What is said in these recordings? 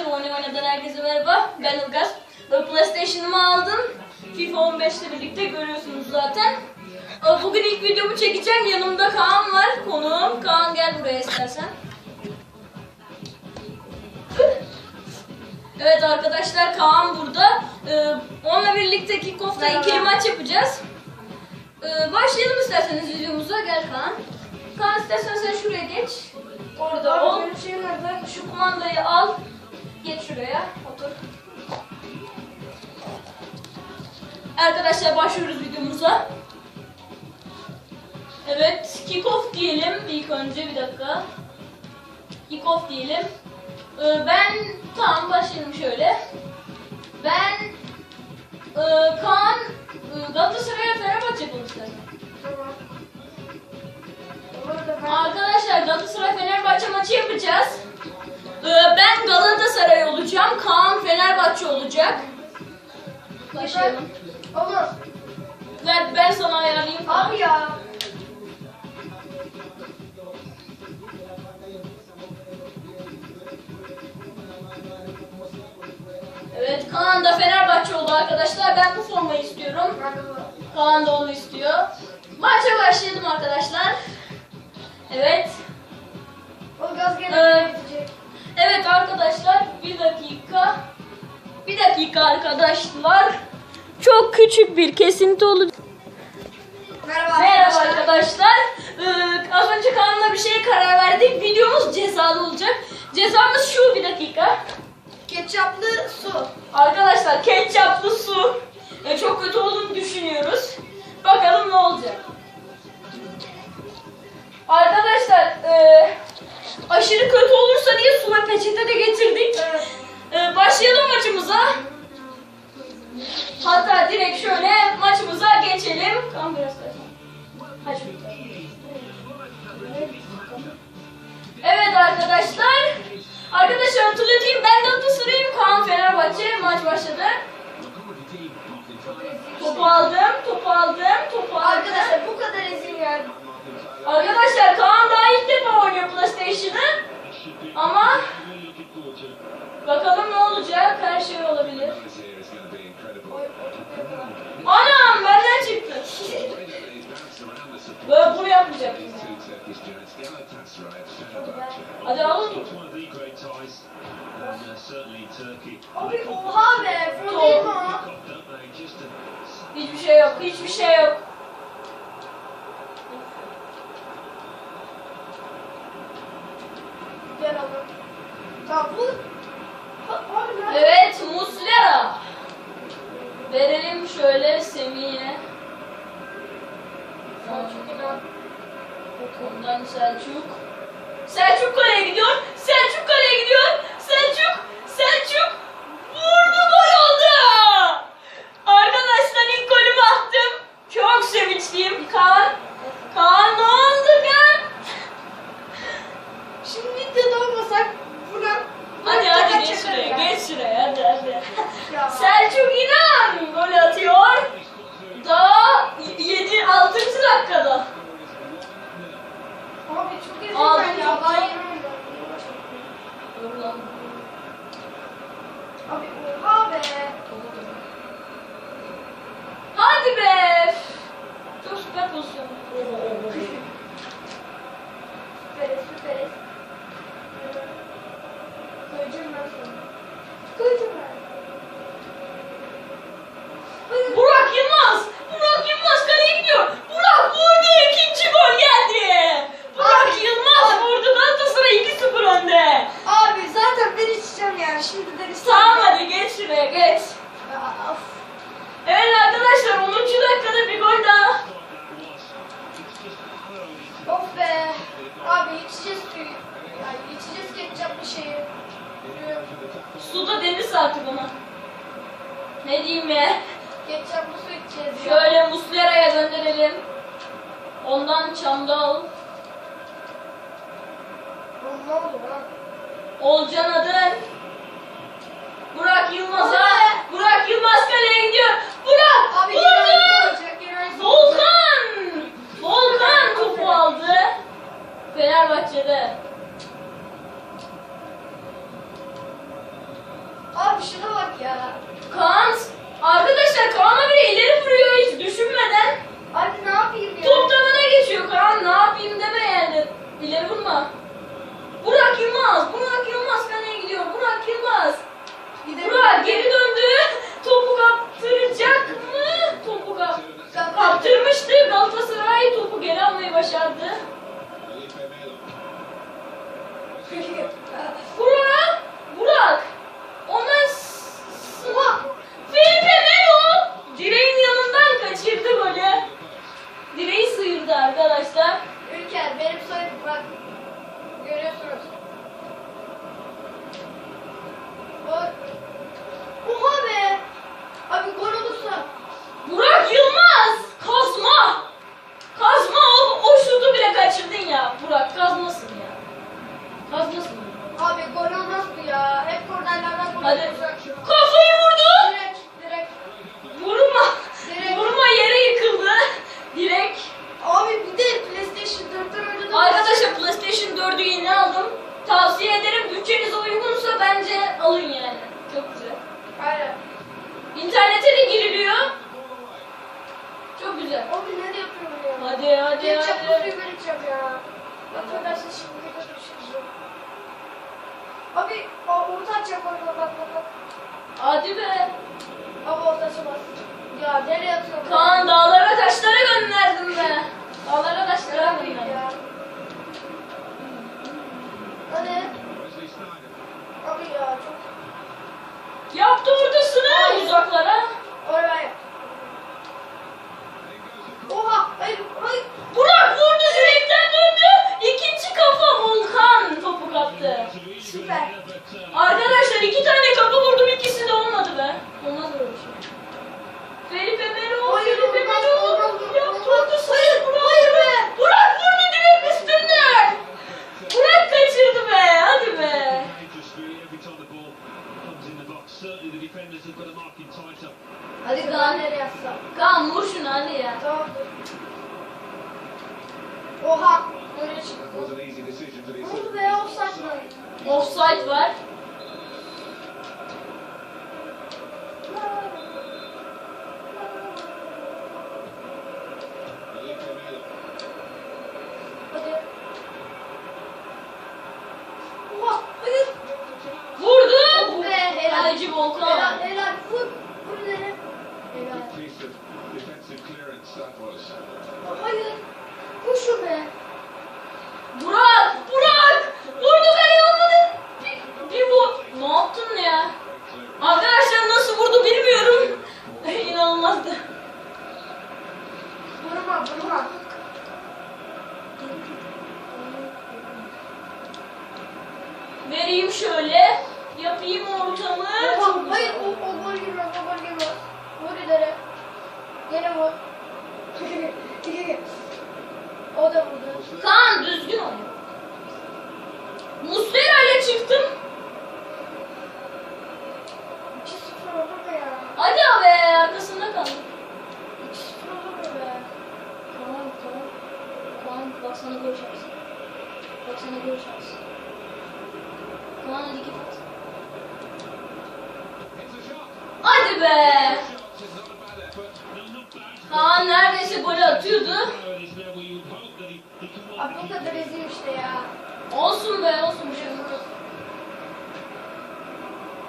Oyun oynadan herkese merhaba. Ben Ilgaz. Ve PlayStation'ımı aldım. FIFA 15 ile birlikte görüyorsunuz zaten. Bugün ilk videomu çekeceğim. Yanımda Kaan var. Konuğum. Kaan gel buraya istersen. Evet arkadaşlar Kaan burada. Ee, onunla birlikte Kickoff'ta ikili maç yapacağız. Ee, başlayalım isterseniz videomuza. Gel Kaan. Kaan istersen sen şuraya geç. Orada ol. Nerede? Şu kumandayı al. Geç şuraya. Otur. Arkadaşlar başlıyoruz videomuza. Evet, kick off diyelim ilk önce bir dakika. Kick off diyelim. Ee, ben tamam başlayalım şöyle. Ben e, Kaan e, Galatasaray'a Fenerbahçe istersen. Tamam. Arkadaşlar Galatasaray Fenerbahçe maçı yapacağız. Ee, ben Galatasaray olacağım. Kaan Fenerbahçe olacak. Başlayalım. Olmaz. Ver ben sana ayarlayayım. Abi ya. Evet Kaan da Fenerbahçe oldu arkadaşlar. Ben bu formayı istiyorum. Kaan da onu istiyor. Maça başlayalım arkadaşlar. Evet. Dakika arkadaşlar. Çok küçük bir kesinti olacak. Merhaba, Merhaba arkadaşlar. Ee, az önce Kaan'la bir şeye karar verdik. Videomuz cezalı olacak. Cezamız şu bir dakika. Ketçaplı su. Arkadaşlar ketçaplı su. Ee, çok kötü olduğunu düşünüyoruz. Bakalım ne olacak. Arkadaşlar e, aşırı kötü olursa diye su ve peçete de getirdik. Evet. Ee, başlayalım maçımıza. Hatta direkt şöyle maçımıza geçelim. Tamam biraz daha. Aç bir Evet arkadaşlar. Arkadaşlar hatırlatayım ben Galatasaray'ım. Kaan Fenerbahçe maç başladı. Topu aldım, topu aldım, topu aldım. Arkadaşlar bu kadar ezil yani. Arkadaşlar Kaan daha ilk defa oynuyor PlayStation'ı. Ama bakalım ne olacak? Her şey olabilir. Anam benden çıktı. Böyle bunu yapmayacaktım. Hadi alın. Abi oha be. O? Hiçbir şey yok, hiçbir şey yok. Gel oğlum. Tamam bu. PlayStation 4'ü yeni aldım. Tavsiye ederim. Bütçenize uygunsa bence alın yani. Çok güzel. Aynen. İnternete de giriliyor. Çok güzel. Abi ne yapıyorum ya? Hadi hadi Ketçap hadi. suyu vereceğim ya. Affedersin şimdi bir düşüreceğim. Abi o orta açacak bak bak bak bak. Hadi be. Abi orta açamaz. Ya nereye atıyorsun? Kaan dağlara taşlara gönderdim be. Dağlara taşlara Yapayım Hadi. Abi ya çok. Yaptı ortasını uzaklara. Oraya. Oha! Hayır, hayır. Burak vurdu direkten döndü. İkinci kafa Volkan topu kaptı. Süper. Arkadaşlar iki tane kapı vurdum ikisi de olmadı be. Olmaz böyle bir şey. Felipe Melo, Hayır, Felipe olmaz, Melo. olmaz, Yaptı olmaz. ortasını. Hayır, Burak, hayır be. Burak vurdu direkt üstünden. Burak kaçırdı be. Hadi be. Hadi Daha Kaan. nereye atsam? Kaan vur şunu hadi ya. Tamamdır. Oha! Nereye çıktı? Vurdu be offside mı? Offside var. Hadi. Oha! Hayır! Vurdu. Oh be, helal. Kaleci Volkan. Helal, helal. Vur! Vur nereye? Helal. Hayır! Koşun be! Burak, Burak. Vurdu kaleye olmadı. Bir, bir bu. Ne yaptın ya? Arkadaşlar nasıl vurdu bilmiyorum. İnanılmazdı. Vurma, vurma. Vereyim şöyle. Yapayım ortamı. Oha! Hayır, o, o gol girmez, o gol girmez. Vur ileri. Gene vur. o da vurdu. Kaan düzgün oyna. Muslera ile çıktım. 2-0 olur mu ya? Hadi abi arkasında kaldım. 2-0 olur mu be? Tamam tamam. Kaan bak sana gol şansı. Bak sana gol şansı. Kaan hadi git. Hadi be. Kaan neredeyse golü atıyordu. Abi bu kadar eziyim işte ya. Olsun be olsun bir şey olmaz.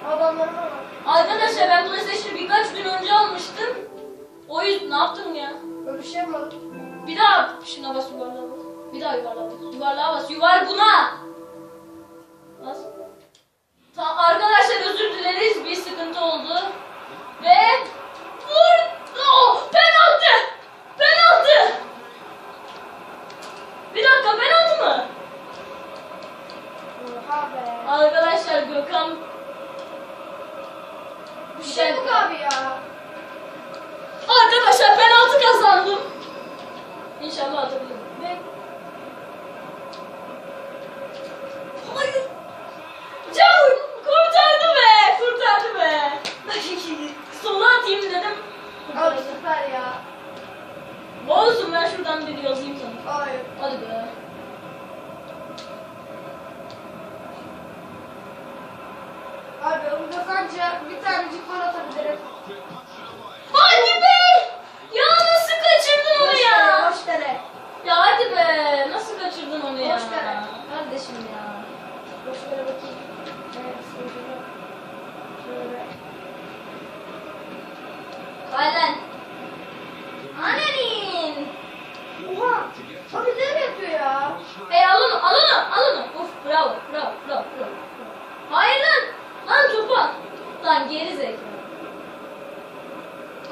Adamlarıma bak. Arkadaşlar ben PlayStation'ı birkaç gün önce almıştım. O yüzden ne yaptım ya? Böyle bir şey mi? Bir daha şuna bas yuvarlığa bas. Bir daha yuvarlığa bas. Yuvarlığa bas. Yuvar buna. Ta arkadaşlar özür dileriz. Bir sıkıntı oldu. Ve vur. Oh, penaltı. Penaltı. Bir dakika penaltı mı? Oha be. Arkadaşlar Gökhan Bir şey yok abi ya. Arkadaşlar penaltı kazandım. İnşallah atabilirim. Ve Hayır. Can kurtardı be. Kurtardı be. Sola atayım dedim. abi süper ya. Olsun ben şuradan bir yazayım sana. Hayır. Hadi be. Abi onu Yok anca bir tanecik gol atabilirim. Hadi be! Ya nasıl kaçırdın onu Boş ya? vere, boş vere. Ya hadi be! Nasıl kaçırdın onu ya? Boş ver. Kardeşim ya. Boş vere bakayım. Evet, seyirciler. Şöyle. Kaylen. Anenin. Oha! Abi nereye yapıyor ya? Hey al onu, al onu, al onu. Uf bravo, bravo, bravo, bravo. Hayır lan. Lan topa. Lan geri zekalı.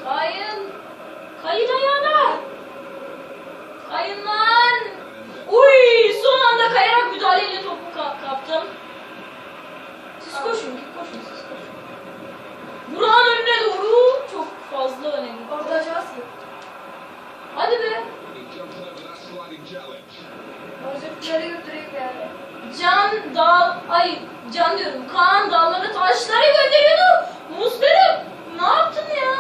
Kayın. Kayın ayağına. Kayın lan. Uy son anda kayarak müdahaleyle topu ka- kaptım. Siz koşun, git koşun, siz koşun. Burak'ın önüne doğru çok fazla öne gitti. Orada aşağısı. Hadi be. Özürleri götüreyim yani. Can dal ay can diyorum. Kaan dallara taşları gönderiyordu. Muslera ne yaptın ya?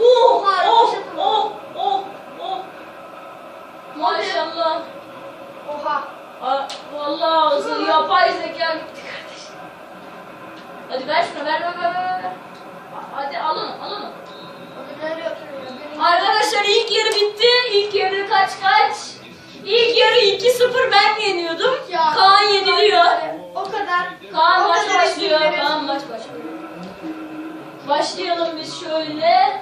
Oh Oha, oh yaşadın. oh oh oh. Maşallah. Oha! Aa, vallahi ağzı yapay zeka gitti kardeşim. Hadi ver şunu ver ver ver ver. ver. Hadi al onu al onu. Arkadaşlar ilk yarı bitti. İlk yarı kaç kaç? İlk yarı 2-0 ben yeniyordum. Ya, Kaan yeniliyor. O kadar. Kaan o maç kadar başlıyor. Kaan maç başlıyor. Başlayalım biz şöyle.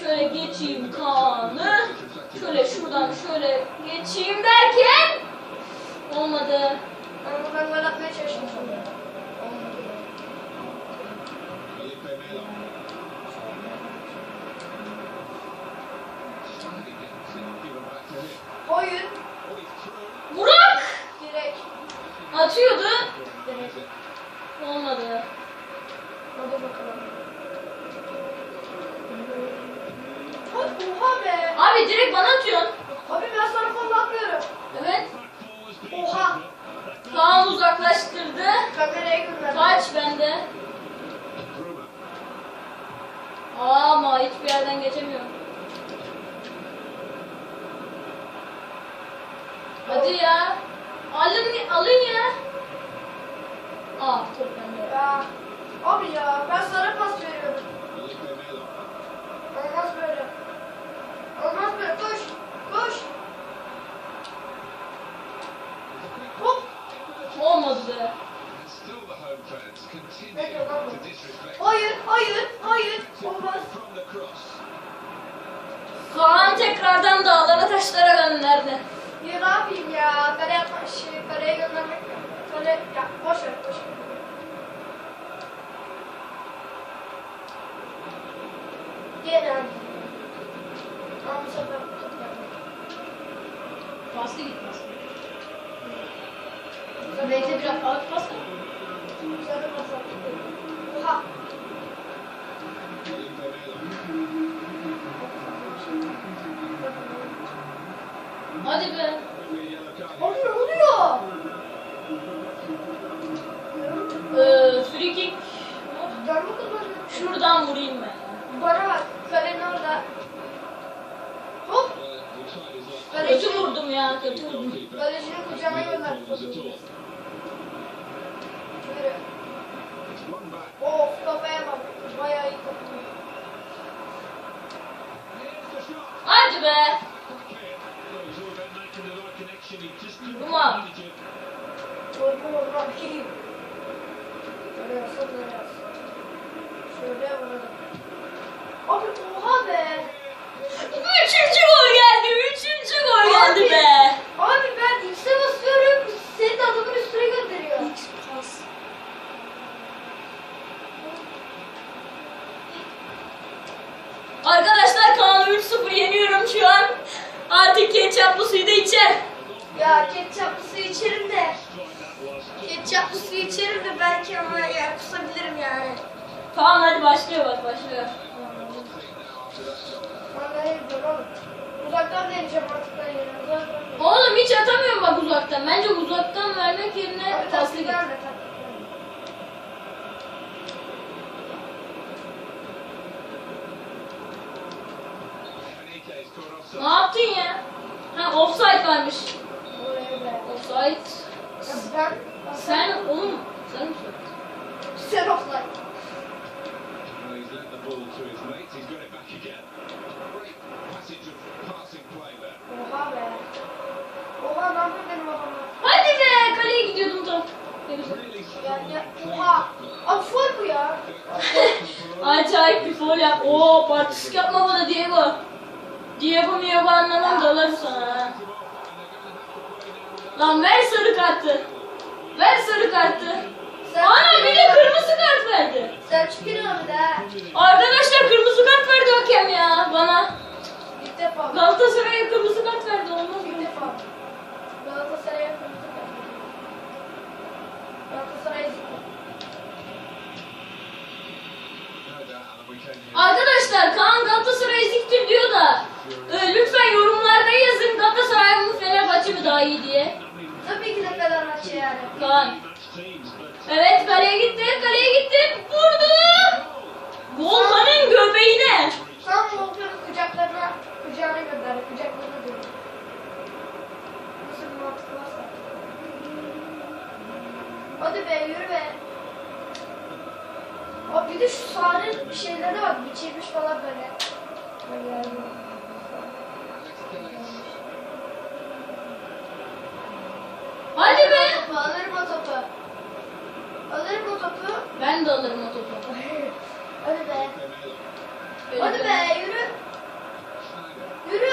Şöyle geçeyim Kaan'ı. Şöyle şuradan şöyle geçeyim derken olmadı. Ben gol atmaya çalıştım sonra. Olmadı. Oyun. Burak Direkt. atıyordu. Direkt. Olmadı. Hadi bakalım. Hadi oha be. Abi direkt bana atıyorsun. Abi ben sana kolla atmıyorum. Evet. Oha. Kaan uzaklaştırdı. Kameraya gönderdim. Kaç bende. Ama hiçbir yerden geçemiyorum. Hadi ya. Alın, alın ya. Aa top bende. Ya. Abi ya ben sana pas veriyorum. Olmaz böyle. Olmaz böyle. Koş. Koş. Hop. Olmadı. Hayır, hayır, hayır. Olmaz. Kaan tekrardan dağlara taşlara gönderdi. Ya ne yapayım ya? Kale yapma, şey, kaleye göndermek. Kale, ya boş ver, boş ver. Gene abi. Ama bu sefer. Paslı git paslı. Bekle biraz ağır pas at. Bu sefer pas attı. Hadi be. Ne oluyor? Ee, free kick. Ben mi kazanıyorum? Şuradan vurayım ben. Bana bak, kalenin orada. Hop. Kötü vurdum ya kötü vurdum. Kalecinin kucağına gönderdi. Böyle. Of kafaya bak. Bayağı iyi kapıyor. Hadi be. Ruma. Torku oradan gireyim. Böyle yapsam böyle yapsam. Şöyle vuralım. Abi oha be. Üçüncü gol geldi. Üçüncü gol geldi Abi. be. Abi ben X'e basıyorum. Senin adamın üstüne gönderiyor. pas. Arkadaşlar Kaan'ı 3-0 yeniyorum şu an. Artık ketçaplı suyu da içer. Ya ketçaplı su içerim de. Ketçaplı su içerim de belki ama ya kusabilirim yani. Tamam hadi başlıyor bak başlıyor. Uzaktan deneyeceğim artık ben yine. Uzaktan. Oğlum hiç atamıyorum bak uzaktan. Bence uzaktan vermek yerine Abi paslı git. Ne yaptın ya? Ha offside varmış. Offside. Ya ben Sen oğlum sen sen offline. ball to his mates. He's got it back again. Great passage of passing play there. Oha be. Oha ne yapıyor benim adamlar? Hadi be kaleye gidiyordum tam. Ya, ya, oha. Abi full bu ya. Acayip bir foul yap. Oo partistik yapma bana Diego. Diego mu Diego anlamam dalarım sana ha. Lan ver sarı kartı. Ver sarı kartı. Ana bir de kırmızı kart verdi. Geliyor bir de. Arkadaşlar kırmızı kart verdi hakem ya bana. İlk defa. Galatasaray'a kırmızı kart verdi olmaz İlk mı? defa. Galatasaray'a kırmızı kart. Galatasaray No doubt, Alan, we came here. Arkadaşlar Kaan Galatasaray eziktir diyor da e, lütfen yorumlarda yazın Galatasaray mı Fenerbahçe mi daha iyi diye. Fenerbahçe. Kaan. Evet kaleye gitti, kaleye gitti. Vurdu. Volkan'ın göbeğine. Tam Volkan'ın kucaklarına, kucağına gönderdi. Kucaklarına diyor. Nasıl bir mantık varsa. Hadi be yürü be. Abi bir de şu sahanın bir şeyleri var. Biçilmiş falan böyle. Böyle yani. Hadi be. Topu, Alırım o topu. Alırım o topu. Ben de alırım o topu. Hadi be. Böyle Hadi böyle. be yürü. Yürü.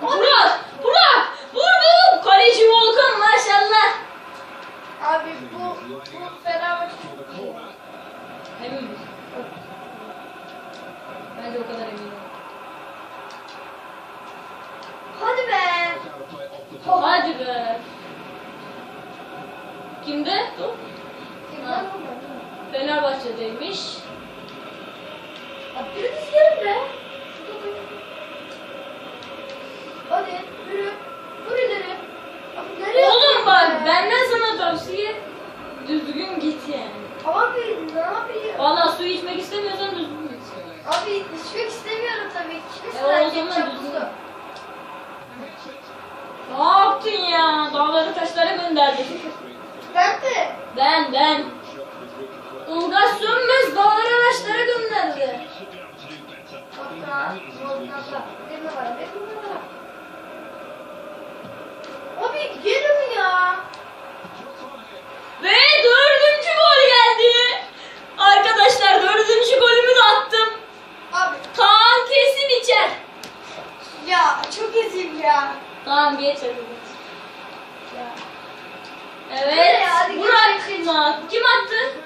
Hadi. Burak, Burak vurdu. Kaleci Volkan maşallah. Abi bu, bu Fenerbahçe for the çok iyi. corner. Emin misin? Ben de o kadar eminim. Hadi be. Gotta play off the top. Hadi be. Kimde? Top. Kimden oldu? Fenerbahçe'deymiş. Abi biriniz gelin be. Şu topu. Hadi yürü. Vur ileri. Abi nereye Oğlum atıyorsun bak be? benden sana tavsiye düzgün git yani. Abi ne yapayım? Valla su içmek istemiyorsan düzgün git. Abi içmek istemiyorum Ne yaptın ya? Dağları taşlara gönderdin. Ben de. Ben ben. Ilgaz Sönmez dağlara taşlara gönderdi. Abi gelin ya. Ve dördüncü gol geldi. Arkadaşlar dördüncü golümü de attım. Abi Kaan kesin içer. ya çok eziyim ya. Tamam geç hadi geç. Ya. Evet. Hadi, hadi Burak. Yılmaz. Kim attı?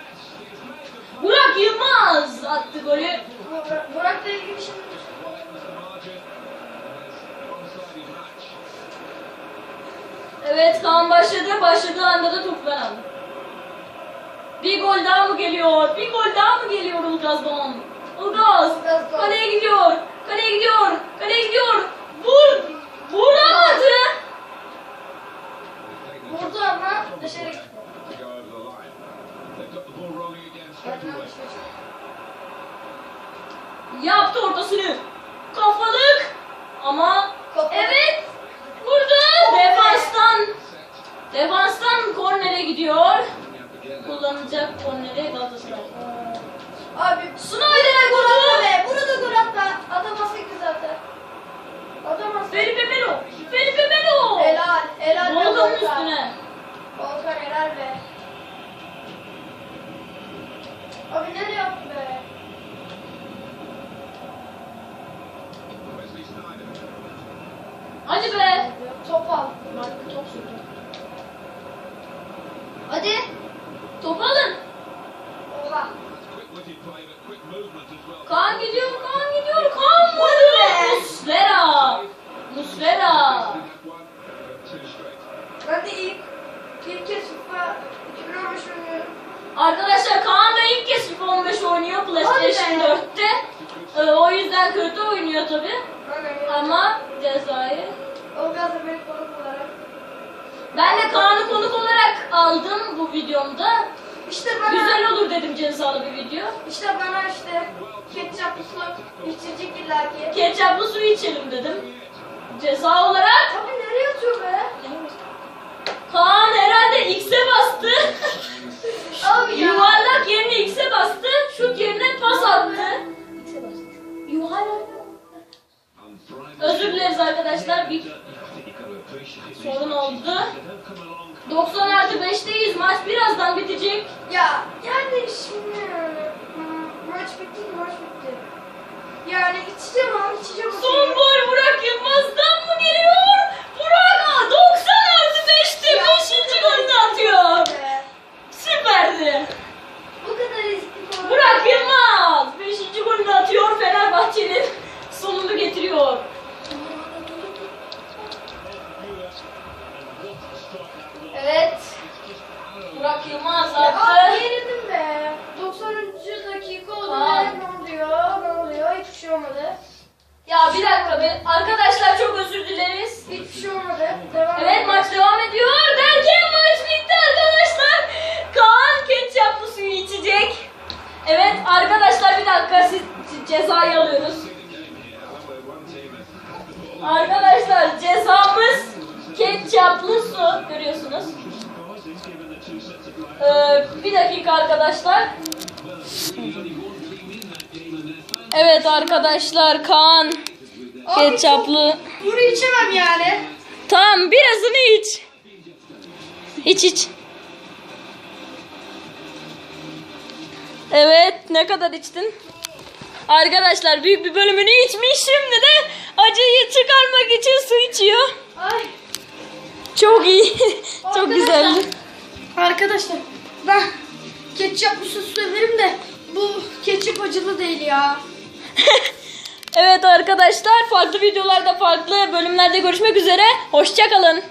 Burak Yılmaz attı golü. Burak- Burak'la ilgili şimdi Evet Kaan başladı. Başladığı anda da aldım. Bir gol daha mı geliyor? Bir gol daha mı geliyor Ilgaz'dan? Ilgaz. Ilgaz gol. Kaleye gidiyor. Kaleye gidiyor. Kaleye gidiyor. Vur. Vuramadı. vurdu ama dışarı gitti. Yaptı ortasını. Kafalık. Ama Kafalık. evet. Vurdu. Defanstan. Defanstan kornere gidiyor. Kullanacak korneri Galatasaray. Abi Snyder gol atma be. Bunu da gol atma. Atamazsın ki zaten. Atamazsın. Felipe Melo. Felipe Melo. Helal. Helal Volkan'ın Volkan. üstüne. Volkan helal be. Abi nereye attı be? Hadi be. Top al. Bak top sürdü. Hadi. Top alın. buradayız arkadaşlar. Bir sorun oldu. 90 artı 5'teyiz. Maç birazdan bitecek. Ya yani şimdi hmm, maç bitti maç bitti. Yani içeceğim abi içeceğim. Son gol Burak Yılmaz'dan mı geliyor? Burak 90 artı 5'te 5. golünü atıyor. Be. Süperdi. Bu kadar eski Burak Yılmaz 5. golünü atıyor Fenerbahçe'nin. Evet arkadaşlar Kaan ketçaplı. Bunu içemem yani. Tamam birazını iç. İç iç. Evet ne kadar içtin? Arkadaşlar büyük bir bölümünü içmiş şimdi de acıyı çıkarmak için su içiyor. Ay. Çok iyi. Çok güzeldi. Arkadaşlar ben ketçaplı sos severim de bu ketçap acılı değil ya. evet arkadaşlar farklı videolarda farklı bölümlerde görüşmek üzere. Hoşçakalın.